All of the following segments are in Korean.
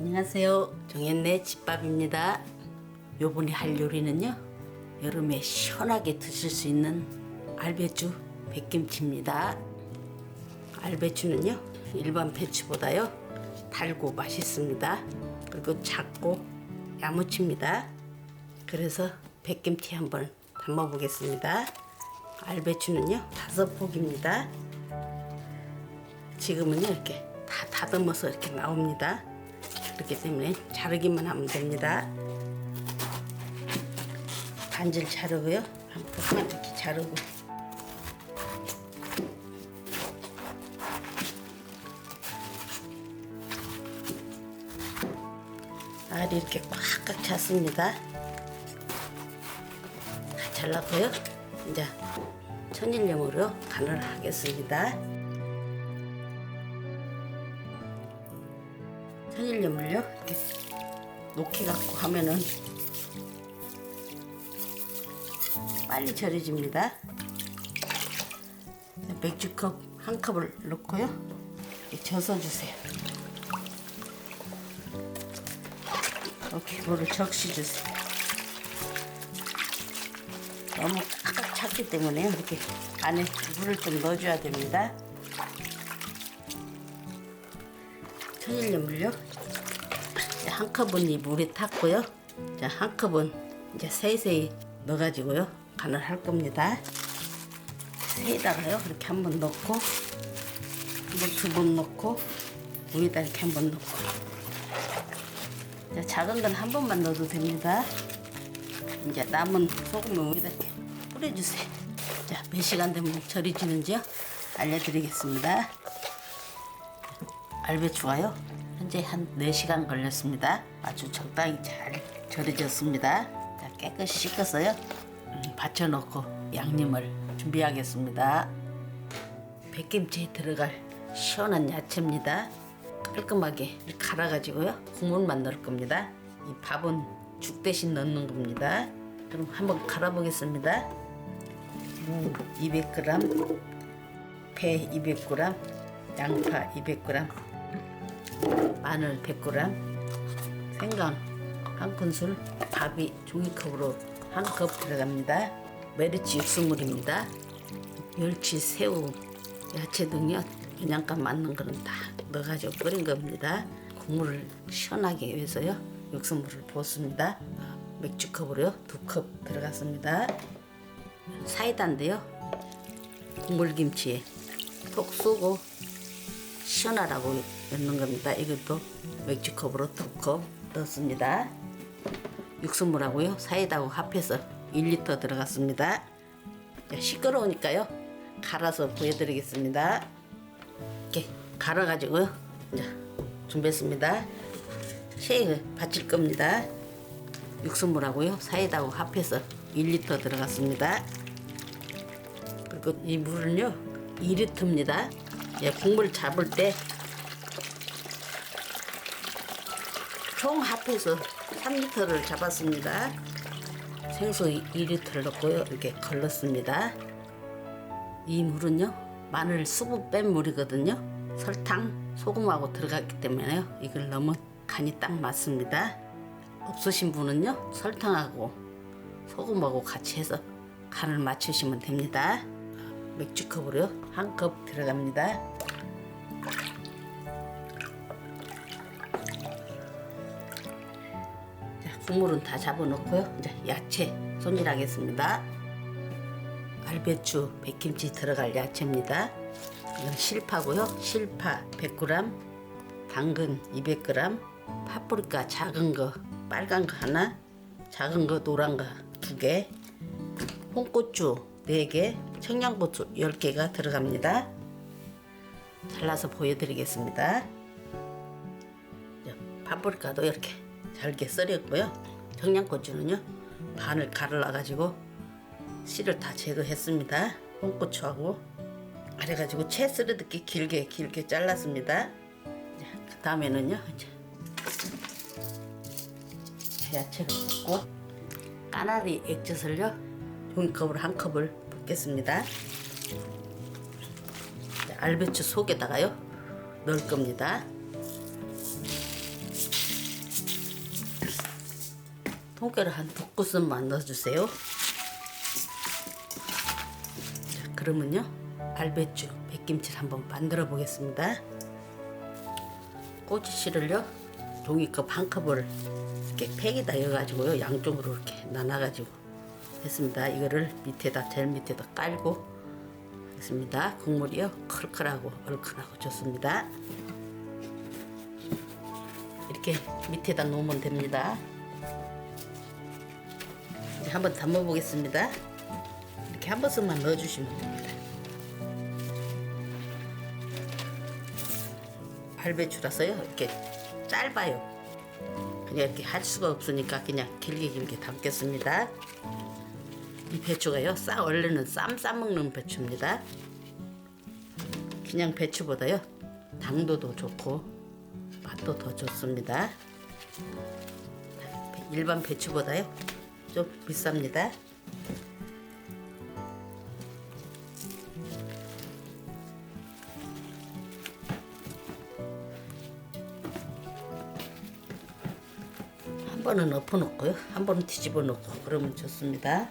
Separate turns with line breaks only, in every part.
안녕하세요. 정현네 집밥입니다. 요번에 할 요리는요. 여름에 시원하게 드실 수 있는 알배추 백김치입니다. 알배추는요. 일반 배추보다요. 달고 맛있습니다. 그리고 작고 야무칩니다. 그래서 백김치 한번 담아 보겠습니다. 알배추는요. 다섯 폭입니다. 지금은요 이렇게 다 다듬어서 이렇게 나옵니다. 그렇기 때문에 자르기만 하면 됩니다. 반질 자르고요. 한 폭만 이렇게 자르고 알이 이렇게 꽉꽉 찼습니다. 다 잘랐고요. 이제 천일염으로 간을 하겠습니다. 천일염을요 이렇게 녹이 갖고 하면은 빨리 절여집니다. 맥주컵 한 컵을 넣고요. 이렇게 젖어 주세요. 이렇게 물을 적시 주세요. 너무 꽉 찼기 때문에 이렇게 안에 물을 좀 넣어줘야 됩니다. 천일염을요. 이제 한 컵은 이 물에 탔고요. 자, 한 컵은 이제 세세히 넣어가지고요. 간을 할 겁니다. 세에다가요. 이렇게 한 번 넣고, 두 번 넣고, 위에다 이렇게 한 번 넣고. 자, 작은 건 한 번만 넣어도 됩니다. 이제 남은 소금을 이렇게 뿌려주세요. 자, 몇 시간 되면 절이 지는지요? 알려드리겠습니다. 알배추가요? 현재 한 4시간 걸렸습니다. 아주 적당히 잘 절여졌습니다. 자, 깨끗이 씻어서요. 음, 받쳐놓고 양념을 준비하겠습니다. 백김치에 들어갈 시원한 야채입니다. 깔끔하게 갈아가지고요. 국물만 넣을 겁니다. 이 밥은 죽 대신 넣는 겁니다. 그럼 한번 갈아보겠습니다. 무 200g 배 200g 양파 200g 마늘 100g, 생강 한 큰술, 밥이 종이컵으로 한 컵 들어갑니다. 메리치 육수물입니다. 멸치, 새우, 야채 등요 영양가 맞는 거는 다 넣어가지고 끓인 겁니다. 국물을 시원하게 위해서요 육수물을 부었습니다. 맥주컵으로요 두 컵 들어갔습니다. 사이다인데요 국물김치에 톡 쏘고 시원하라고 넣는 겁니다. 이것도 맥주컵으로 두 컵 넣습니다. 육수물하고요. 사이다하고 합해서 1리터 들어갔습니다. 자, 시끄러우니까요. 갈아서 보여드리겠습니다. 이렇게 갈아가지고요. 준비했습니다. 쉐이크 받칠 겁니다. 육수물하고요. 사이다하고 합해서 1리터 들어갔습니다. 그리고 이 물은요. 2리터입니다. 예, 국물 잡을 때 총 합해서 3리터를 잡았습니다. 생수 2리터를 넣고요. 이렇게 걸렀습니다. 이 물은요. 마늘 수분 뺀 물이거든요. 설탕, 소금하고 들어갔기 때문에요. 이걸 넣으면 간이 딱 맞습니다. 없으신 분은요. 설탕하고 소금하고 같이 해서 간을 맞추시면 됩니다. 맥주컵으로요. 한 컵 들어갑니다. 국물은 다 잡아놓고요. 이제 야채 손질하겠습니다. 알배추, 백김치 들어갈 야채입니다. 이건 실파고요. 실파 100g, 당근 200g, 파프리카 작은 거, 빨간 거 하나, 작은 거, 노란 거 두 개, 홍고추 4개, 청양고추 10개가 들어갑니다. 잘라서 보여드리겠습니다. 자, 파프리카도 이렇게 잘게 썰었고요. 청양고추는요 반을 갈라가지고 씨를 다 제거했습니다. 홍고추하고 그래가지고 채 썰어듣게 길게 길게 잘랐습니다. 자, 그 다음에는요 야채를 붓고 까나리 액젓을요 종이컵으로 한 컵을 붓겠습니다. 자, 알배추 속에다가요 넣을 겁니다. 통깨를 한두 구슬만 넣어주세요. 자, 그러면요 알배추 백김치를 한번 만들어 보겠습니다. 꼬치씨를요 종이컵 한 컵을 이렇게 팩에다 넣어가지고요 양쪽으로 이렇게 나눠가지고 했습니다. 이거를 밑에다 제일 밑에다 깔고 했습니다. 국물이요 컬컬하고 얼큰하고 좋습니다. 이렇게 밑에다 놓으면 됩니다. 이제 한번 담아 보겠습니다. 이렇게 한 번씩만 넣어주시면 됩니다. 알배추라서요 이렇게 짧아요. 그냥 이렇게 할 수가 없으니까 그냥 길게 길게 담겠습니다. 이 배추가요 싹 원래는 쌈 싸먹는 배추입니다. 그냥 배추보다요 당도도 좋고 맛도 더 좋습니다. 일반 배추보다요 좀 비쌉니다. 한 번은 엎어 놓고요. 한 번은 뒤집어 놓고 그러면 좋습니다.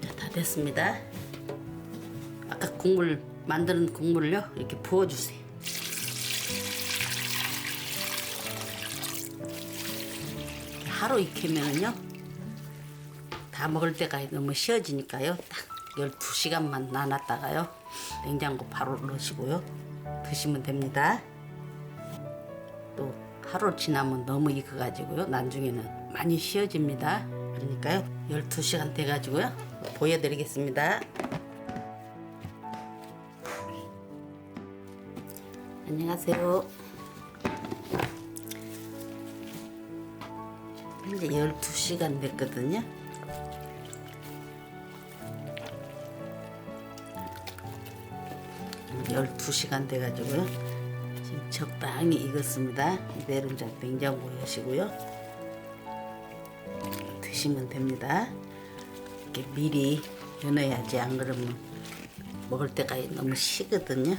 자, 다 됐습니다. 아까 국물 만드는 국물을요 이렇게 부어 주세요. 하루 익히면은요 다 먹을 때가 너무 쉬어지니까요 딱 12시간만 놔놨다가요 냉장고 바로 넣으시고요 드시면 됩니다. 또 하루 지나면 너무 익어가지고요 나중에는 많이 쉬어집니다. 그러니까요 12시간 돼가지고요 보여드리겠습니다. 안녕하세요. 현재 12시간 됐거든요. 음, 12시간 돼가지고요. 지금 적당히 익었습니다. 이제 냉장고에 하시고요. 드시면 됩니다. 이렇게 미리 연어야지 안 그러면 먹을 때가 너무 시거든요.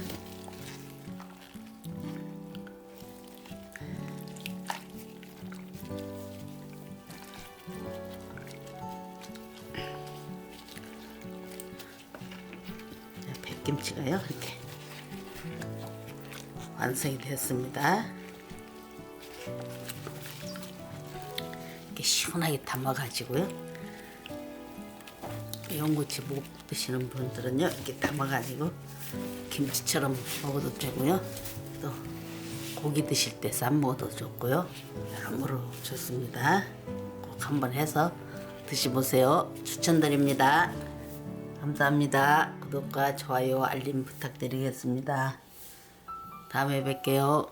완성이 됐습니다. 이렇게 시원하게 담아가지고요. 연고치 못 드시는 분들은요 이렇게 담아가지고 김치처럼 먹어도 되고요. 또 고기 드실 때 쌈 먹어도 좋고요. 여러모로 좋습니다. 꼭 한번 해서 드셔보세요. 추천드립니다. 감사합니다. 구독과 좋아요, 알림 부탁드리겠습니다. 다음에 뵐게요.